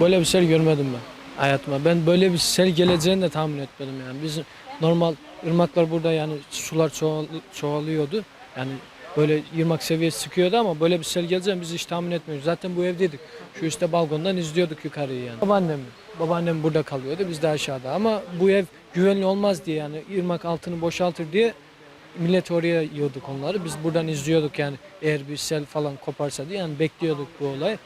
Böyle bir sel görmedim ben hayatıma. Ben böyle bir sel geleceğini de tahmin etmedim yani. Biz normal ırmaklar burada yani sular çoğal, çoğalıyordu. Yani böyle ırmak seviyesi çıkıyordu ama böyle bir sel geleceğini biz hiç tahmin etmiyoruz. Zaten bu evdeydik. Şu üstte balkondan izliyorduk yukarıyı yani. Babaannem, babaannem burada kalıyordu biz de aşağıda ama bu ev güvenli olmaz diye yani ırmak altını boşaltır diye millet oraya yığdık onları. Biz buradan izliyorduk yani eğer bir sel falan koparsa diye yani bekliyorduk bu olay.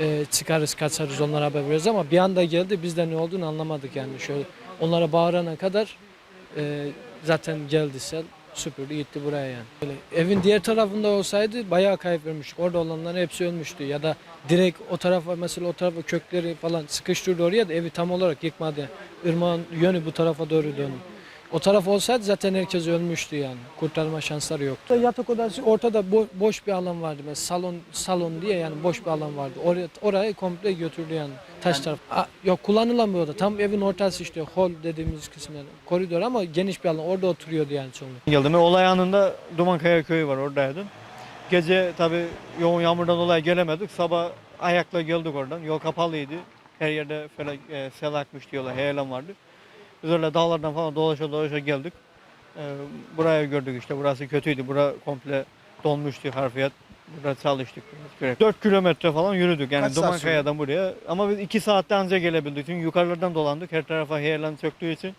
Ee, çıkarız kaçarız onlara haber veririz ama bir anda geldi biz de ne olduğunu anlamadık yani şöyle onlara bağırana kadar e, zaten geldi sel süpürdü gitti buraya yani. Böyle, evin diğer tarafında olsaydı bayağı kayıp. Orada olanların hepsi ölmüştü ya da direkt o tarafa mesela o tarafa kökleri falan sıkıştırdı oraya da evi tam olarak yıkmadı. Irmağın yönü bu tarafa doğru döndü. O taraf olsaydı zaten herkes ölmüştü yani. Kurtarma şansları yoktu. Yatak odası ortada bo- boş bir alan vardı. Mesela salon salon diye yani boş bir alan vardı. Oraya orayı komple götürdü yani. Taş taraf. Aa, yok oda. Tam evin ortası işte hol dediğimiz kısım yani. Koridor ama geniş bir alan. Orada oturuyordu yani çoğunlukla. Geldim. Olay anında Dumankaya köyü var oradaydım. Gece tabi yoğun yağmurdan dolayı gelemedik. Sabah ayakla geldik oradan. Yol kapalıydı. Her yerde felak, e, sel akmış diyorlar. Heyelan vardı. Biz öyle dağlardan falan dolaşa dolaşa geldik. E, burayı gördük işte. Burası kötüydü. Bura komple donmuştu harfiyat. Burada çalıştık. 4 kilometre falan yürüdük. Yani Kaç saat Dumankaya'dan buraya. Ama biz 2 saatte anca gelebildik. Çünkü yukarılardan dolandık. Her tarafa heyelan çöktüğü için.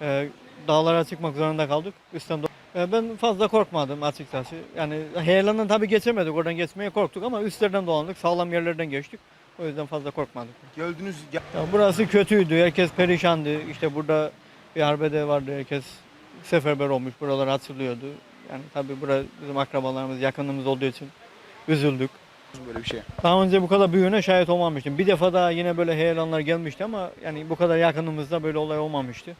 e, dağlara çıkmak zorunda kaldık. Do- e, Ben fazla korkmadım açıkçası. Yani heyelandan tabii geçemedik. Oradan geçmeye korktuk ama üstlerden dolandık. Sağlam yerlerden geçtik. O yüzden fazla korkmadık. Gördünüz Ya burası kötüydü. Herkes perişandı. İşte burada bir arbede vardı. Herkes seferber olmuş. Buralar açılıyordu. Yani tabii bura bizim akrabalarımız, yakınımız olduğu için üzüldük. böyle bir şey. Daha önce bu kadar büyüğüne şahit olmamıştım. Bir defa daha yine böyle heyelanlar gelmişti ama yani bu kadar yakınımızda böyle olay olmamıştı.